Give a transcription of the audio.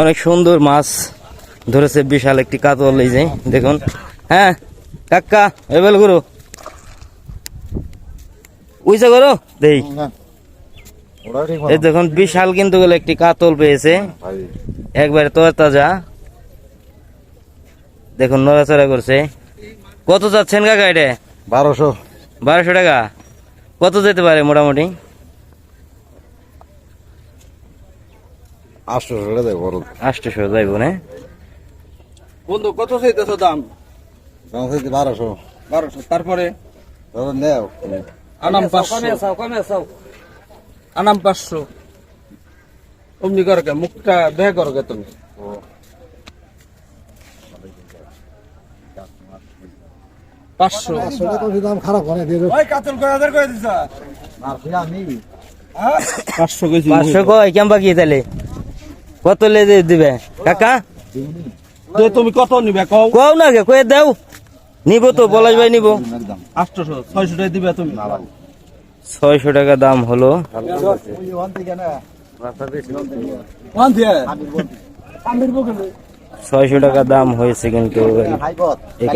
অনেক সুন্দর মাছ ধরেছে বিশাল একটি কাতল এই যে দেখুন। হ্যাঁ কাকা এবেল করো উইসা করো দেই। এই দেখুন বিশাল কিন্তু একটি কাতল পেয়েছে। ভাই। একবারে তোর তাজা দেখুন নড়াচড়া করছে। কত যাচ্ছেন কাকা এটা? বারোশো। বারোশো টাকা। কত যেতে পারে মোটামুটি? আটশোশো যাইব না? বন্ধু কত চাইতেছ দাম? দাম হচ্ছে বারোশো। বারোশো তারপরে? ধরো নেও। আনাম পাঁচশো। আনাম পাঁচশো। অমনি করো কে মুখটা বেহ করো কে তুমি? পাঁচশো। দাম খারাপ হয় কাতল করে দিছ। পাঁচশো কয় কেমন বাকি তাহলে কত লে দিবে? কাকা? তুমি কত নিবে? কও। কও না কে কয়ে দাও। নিব তো পলাশ ভাই নিব। আটশোশো ছয়শো টাকা দিবে তুমি। ছয়শো টাকা দাম হলো। ছয়শো টাকা দাম হয়েছে কিন্তু এই